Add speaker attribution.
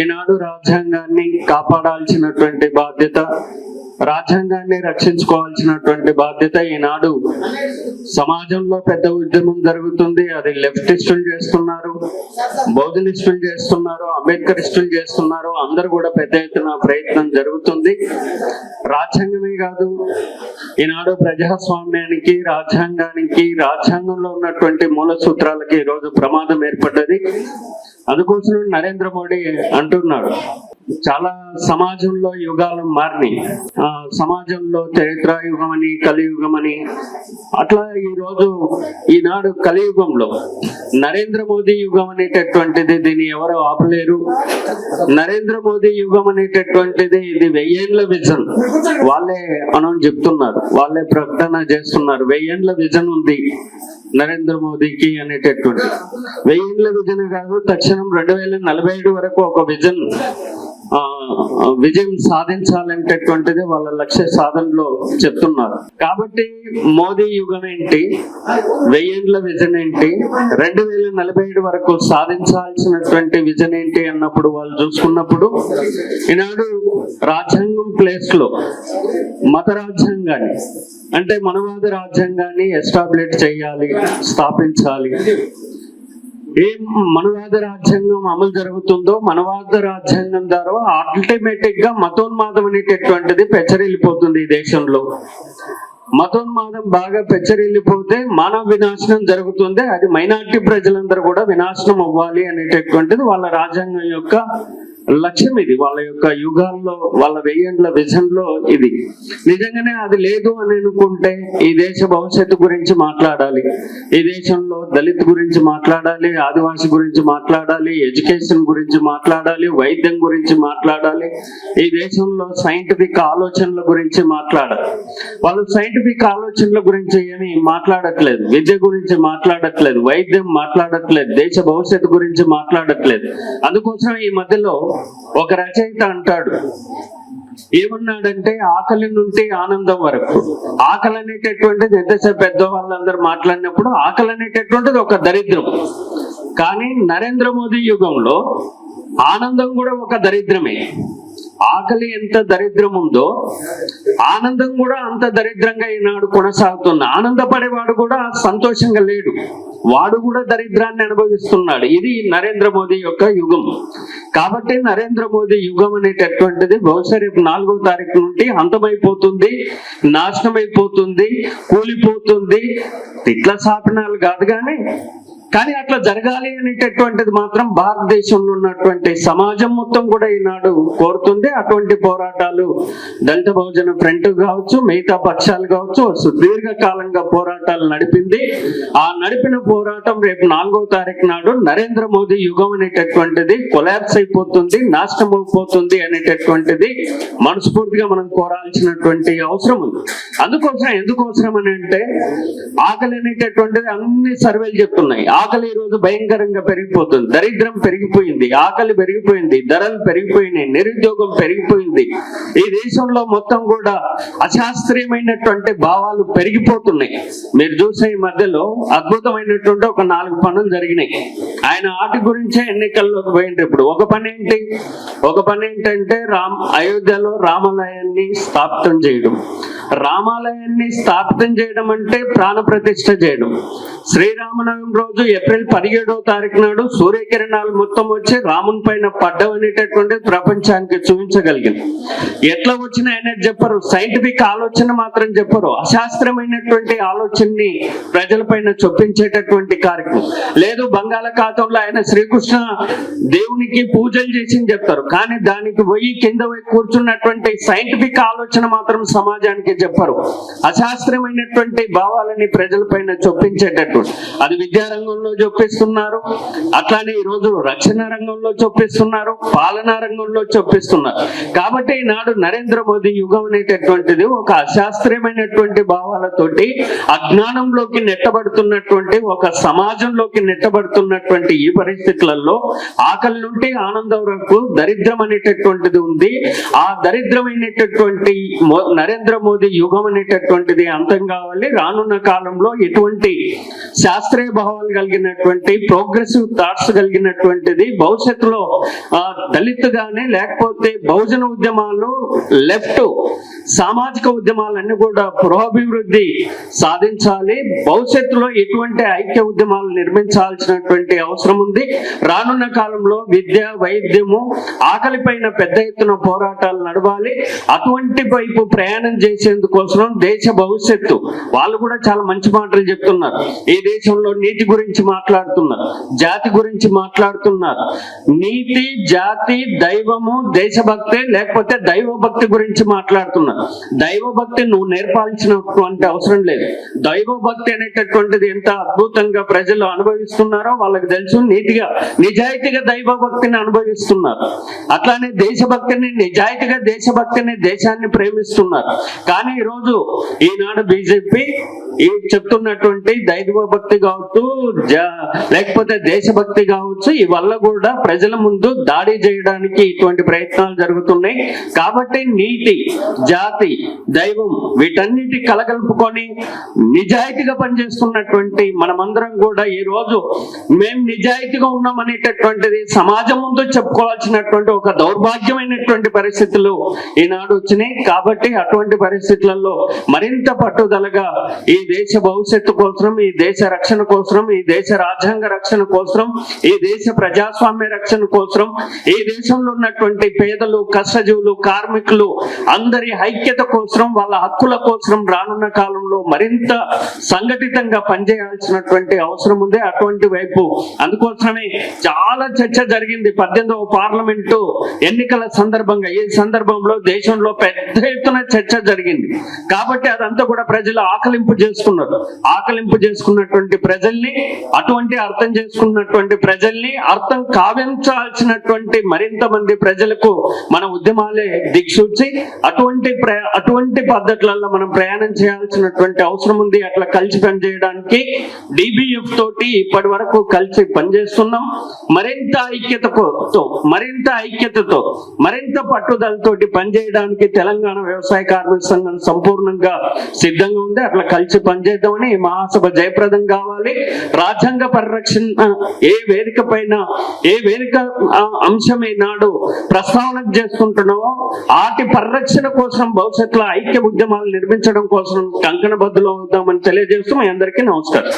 Speaker 1: ఈనాడు రాజ్యాంగాన్ని కాపాడాల్సినటువంటి బాధ్యత రాజ్యాంగాన్ని రక్షించుకోవాల్సినటువంటి బాధ్యత ఈనాడు సమాజంలో పెద్ద ఉద్యమం జరుగుతుంది. అది లెఫ్టిస్టులు చేస్తున్నారు బౌద్ధనిస్టులు చేస్తున్నారు అంబేద్కరిస్టులు చేస్తున్నారు. అందరూ కూడా పెద్ద ఎత్తున ప్రయత్నం జరుగుతుంది. రాజ్యాంగమే కాదు ఈనాడు ప్రజాస్వామ్యానికి రాజ్యాంగానికి రాజ్యాంగంలో ఉన్నటువంటి మూల సూత్రాలకి ఈరోజు ప్రమాదం ఏర్పడ్డది. అందుకోసం నరేంద్ర మోడీ అంటున్నాడు. చాలా సమాజంలో యుగాలు మారినాయి ఆ, సమాజంలో చరిత్ర అని కలియుగం అని అట్లా ఈరోజు ఈనాడు కలియుగంలో నరేంద్ర మోదీ యుగం అనేటటువంటిది దీన్ని ఎవరు ఆపలేరు? నరేంద్ర మోదీ యుగం అనేటటువంటిది ఇది వెయ్యేండ్ల విజన్. వాళ్ళే మనం చెప్తున్నారు. వాళ్ళే ప్రకటన చేస్తున్నారు. వెయ్యేండ్ల విజన్ ఉంది. నరేంద్ర మోదీకి అనేటటువంటి. వెయ్యేండ్ల విజన్ కాదు తక్షణం రెండు వేల నలభై ఏడు వరకు ఒక విజన్ ఆ, విజయం సాధించాలనేటటువంటిది వాళ్ళ లక్ష్య సాధనలో చెప్తున్నారు. కాబట్టి మోదీ యుగం ఏంటి? వెయ్యేండ్ల విజన్ ఏంటి? రెండు వేల నలభై ఏడు వరకు సాధించాల్సినటువంటి విజన్ ఏంటి అన్నప్పుడు వాళ్ళు చూసుకున్నప్పుడు ఈనాడు రాజ్యాంగం ప్లేస్లో మత రాజ్యాంగాన్ని అంటే మనవాద రాజ్యాంగాన్ని ఎస్టాబ్లిష్ చేయాలి స్థాపించాలి. ఏ మనవాద రాజ్యాంగం అమలు జరుగుతుందో మనవాద రాజ్యాంగం ద్వారా ఆల్టర్నేటివ్గా మతోన్మాదం అనేటటువంటిది పెచ్చరిల్లిపోతుంది ఈ దేశంలో. మతోన్మాదం బాగా పెచ్చరిల్లిపోతే మానవ వినాశనం జరుగుతుంది అది మైనార్టీ ప్రజలందరూ కూడా వినాశనం అవ్వాలి అనేటటువంటిది వాళ్ళ రాజ్యాంగం యొక్క లక్ష్యం ఇది. వాళ్ళ యొక్క యుగాల్లో వాళ్ళ వెయ్యేండ్ల విజన్లో ఇది. నిజంగానే అది లేదు అని అనుకుంటే ఈ దేశ భవిష్యత్తు గురించి మాట్లాడాలి. ఈ దేశంలో దళిత్ గురించి మాట్లాడాలి ఆదివాసి గురించి మాట్లాడాలి ఎడ్యుకేషన్ గురించి మాట్లాడాలి వైద్యం గురించి మాట్లాడాలి. ఈ దేశంలో సైంటిఫిక్ ఆలోచనల గురించి మాట్లాడాలి. వాళ్ళు సైంటిఫిక్ ఆలోచనల గురించి ఏమి మాట్లాడట్లేదు. విద్య గురించి మాట్లాడట్లేదు. వైద్యం మాట్లాడట్లేదు. దేశ భవిష్యత్తు గురించి మాట్లాడట్లేదు. అందుకోసం ఈ మధ్యలో ఒక రచయిత అంటాడు. ఏమన్నాడంటే ఆకలి నుండి ఆనందం వరకు. ఆకలి అనేటటువంటిది ఎంతసేపు పెద్ద వాళ్ళందరూ మాట్లాడినప్పుడు ఆకలి అనేటటువంటిది ఒక దరిద్రం. కానీ నరేంద్ర మోదీ యుగంలో ఆనందం కూడా ఒక దరిద్రమే. ఆకలి ఎంత దరిద్రం ఉందో ఆనందం కూడా అంత దరిద్రంగా ఈనాడు కొనసాగుతున్న ఆనందపడేవాడు కూడా సంతోషంగా లేడు. వాడు కూడా దరిద్రాన్ని అనుభవిస్తున్నాడు. ఇది నరేంద్ర మోదీ యొక్క యుగం. కాబట్టి నరేంద్ర మోదీ యుగం అనేటటువంటిది బహుశా రేపు నాలుగో తారీఖు నుండి అంతమైపోతుంది నాశనమైపోతుంది కూలిపోతుంది. ఇట్లా శాపనాలు కాదు కానీ కానీ అట్లా జరగాలి అనేటటువంటిది మాత్రం భారతదేశంలో ఉన్నటువంటి సమాజం మొత్తం కూడా ఈనాడు కోరుతుంది. అటువంటి పోరాటాలు దళిత బహుజన ఫ్రంట్ కావచ్చు మిగతా పక్షాలు కావచ్చు సుదీర్ఘకాలంగా పోరాటాలు నడిపింది. ఆ నడిపిన పోరాటం రేపు నాలుగవ తారీఖు నాడు నరేంద్ర మోదీ యుగం అనేటటువంటిది కొలాబ్స్ అయిపోతుంది నాశనం అయిపోతుంది అనేటటువంటిది మనస్ఫూర్తిగా మనం కోరాల్సినటువంటి అవసరం ఉంది. అందుకోసం ఎందుకు అవసరం అని అంటే ఆకలి అనేటటువంటిది అన్ని సర్వేలు చెప్తున్నాయి. ఆకలి ఈ రోజు భయంకరంగా పెరిగిపోతుంది. దరిద్రం పెరిగిపోయింది ఆకలి పెరిగిపోయింది ధరలు పెరిగిపోయినాయి నిరుద్యోగం పెరిగిపోయింది. ఈ దేశంలో మొత్తం కూడా అశాస్త్రీయమైనటువంటి భావాలు పెరిగిపోతున్నాయి. మీరు చూసే ఈ మధ్యలో అద్భుతమైనటువంటి ఒక నాలుగు పనులు జరిగినాయి. ఆయన వాటి గురించే ఎన్నికల్లోకి పోయింది ఇప్పుడు. ఒక పని ఏంటి? ఒక పని ఏంటంటే రామ్ అయోధ్యలో రామాలయాన్ని స్థాపితం చేయడం. రామాలయాన్ని స్థాపితం చేయడం అంటే ప్రాణ ప్రతిష్ఠ చేయడం. శ్రీరామనవమి రోజు ఏప్రిల్ పదిహేడవ తారీఖు నాడు సూర్యకిరణాలు మొత్తం వచ్చి రాముని పైన పడ్డవనేటటువంటి ప్రపంచానికి చూపించగలిగింది ఎట్లా వచ్చిన ఆయన చెప్పరు. సైంటిఫిక్ ఆలోచన మాత్రం చెప్పరు. అశాస్త్రమైనటువంటి ఆలోచనని ప్రజలపైన చొప్పించేటటువంటి కార్యక్రమం. లేదు బంగాళాఖాతంలో ఆయన శ్రీకృష్ణ దేవునికి పూజలు చేసి చెప్తారు. కానీ దానికి పోయి కింద పోయి కూర్చున్నటువంటి సైంటిఫిక్ ఆలోచన మాత్రం సమాజానికి చెప్పరు. అశాస్త్రమైనటువంటి భావాలని ప్రజలపైన చొప్పించేటట్టు. అది విద్యారంగంలో చొప్పిస్తున్నారు. అట్లానే ఈ రోజు రక్షణ రంగంలో చొప్పిస్తున్నారు. పాలనా రంగంలో చొప్పిస్తున్నారు. కాబట్టి ఈనాడు నరేంద్ర మోదీ యుగం అనేటటువంటిది ఒక అశాస్త్రీయమైనటువంటి భావాలతోటి అజ్ఞానంలోకి నెట్టబడుతున్నటువంటి ఒక సమాజంలోకి నెట్టబడుతున్నటువంటి ఈ పరిస్థితులలో ఆకలి నుండి ఆనందం వరకు దరిద్రం అనేటటువంటిది ఉంది. ఆ దరిద్రమైనటువంటి నరేంద్ర మోదీ యుగం అనేటటువంటిది అంతం కావాలి. రానున్న కాలంలో ఎటువంటి శాస్త్రీయ భావాలు కలిగినటువంటి ప్రోగ్రెసివ్ థాట్స్ కలిగినటువంటిది భవిష్యత్తులో దళిత్ గాని లేకపోతే బహుజన ఉద్యమాలు లెఫ్ట్ సామాజిక ఉద్యమాలన్నీ కూడా పురోభివృద్ధి సాధించాలి. భవిష్యత్తులో ఎటువంటి ఐక్య ఉద్యమాలు నిర్మించాల్సినటువంటి అవసరం ఉంది. రానున్న కాలంలో విద్య వైద్యము ఆకలిపైన పెద్ద ఎత్తున పోరాటాలు నడవాలి. అటువంటి వైపు ప్రయాణం చేసేందుకోసం దేశ భవిష్యత్తు. వాళ్ళు కూడా చాలా మంచి మాటలు చెప్తున్నారు. ఇది దేశంలో నీతి గురించి మాట్లాడుతున్నారు జాతి గురించి మాట్లాడుతున్నారు. నీతి జాతి దైవము దేశభక్తి లేకపోతే దైవభక్తి గురించి మాట్లాడుతున్నారు. దైవభక్తి నువ్వు నేర్పాల్సినటువంటి అవసరం లేదు. దైవభక్తి అనేటటువంటిది ఎంత అద్భుతంగా ప్రజలు అనుభవిస్తున్నారో వాళ్ళకి తెలుసు. నీతిగా నిజాయితీగా దైవ భక్తిని అనుభవిస్తున్నారు. అట్లానే దేశభక్తిని నిజాయితీగా దేశభక్తిని దేశాన్ని ప్రేమిస్తున్నారు. కానీ ఈరోజు ఈనాడు బీజేపీ ఈ చెప్తున్నటువంటి దైవభక్తి దేశభక్తి కావచ్చు లేకపోతే దేశభక్తి కావచ్చు ఇవల్ల కూడా ప్రజల ముందు దాడి చేయడానికి ఇటువంటి ప్రయత్నాలు జరుగుతున్నాయి. కాబట్టి నీతి జాతి దైవం వీటన్నిటి కలగలుపుకొని నిజాయితీగా పనిచేస్తున్నటువంటి మనమందరం కూడా ఈ రోజు మేము నిజాయితీగా ఉన్నాం అనేటటువంటిది సమాజం ముందు చెప్పుకోవాల్సినటువంటి ఒక దౌర్భాగ్యమైనటువంటి పరిస్థితులు ఈనాడు వచ్చినాయి. కాబట్టి అటువంటి పరిస్థితులలో మరింత పట్టుదలగా ఈ దేశ భవిష్యత్తు కోసం ఈ దేశ రక్షణ కోసం ఈ దేశ రాజ్యాంగ రక్షణ కోసం ఈ దేశ ప్రజాస్వామ్య రక్షణ కోసం ఈ దేశంలో ఉన్నటువంటి పేదలు కష్టజీవులు కార్మికులు అందరి ఐక్యత కోసం వాళ్ళ హక్కుల కోసం రానున్న కాలంలో మరింత సంఘటితంగా పనిచేయాల్సినటువంటి అవసరం ఉంది అటువంటి వైపు. అందుకోసమే చాలా చర్చ జరిగింది పద్దెనిమిదవ పార్లమెంటు ఎన్నికల సందర్భంగా. ఈ సందర్భంలో దేశంలో పెద్ద ఎత్తున చర్చ జరిగింది. కాబట్టి అదంతా కూడా ప్రజలు ఆకలింపు చేసుకున్నారు. ఆకలింపు చేసుకున్నటువంటి ప్రజల్ని అటువంటి అర్థం చేసుకున్నటువంటి ప్రజల్ని అర్థం కావించాల్సినటువంటి మరింత మంది ప్రజలకు మన ఉద్యమాలే దిక్సూచి అటువంటి అటువంటి పద్ధతులలో మనం ప్రయాణం చేయాల్సినటువంటి అవసరం ఉంది. అట్లా కలిసి పనిచేయడానికి డిబిఎఫ్ తోటి ఇప్పటి వరకు కలిసి పనిచేస్తున్నాం. మరింత ఐక్యతతో మరింత ఐక్యతతో మరింత పట్టుదలతోటి పనిచేయడానికి తెలంగాణ వ్యవసాయ కార్మిక సంఘం సంపూర్ణంగా సిద్ధంగా ఉంది. అట్లా కలిసి పనిచేద్దామని మహాసభ జయప్రదం కావాలి. రాజ్యాంగ పరిరక్షణ ఏ వేదిక పైన ఏ వేదిక ఆ, అంశం ఈనాడు ప్రస్తావన చేసుకుంటున్నామో ఆటి పరిరక్షణ కోసం భవిష్యత్తులో ఐక్య ఉద్యమాలు నిర్మించడం కోసం కంకణ బద్దులు అవుదామని తెలియజేస్తూ మీ అందరికీ నమస్కారం.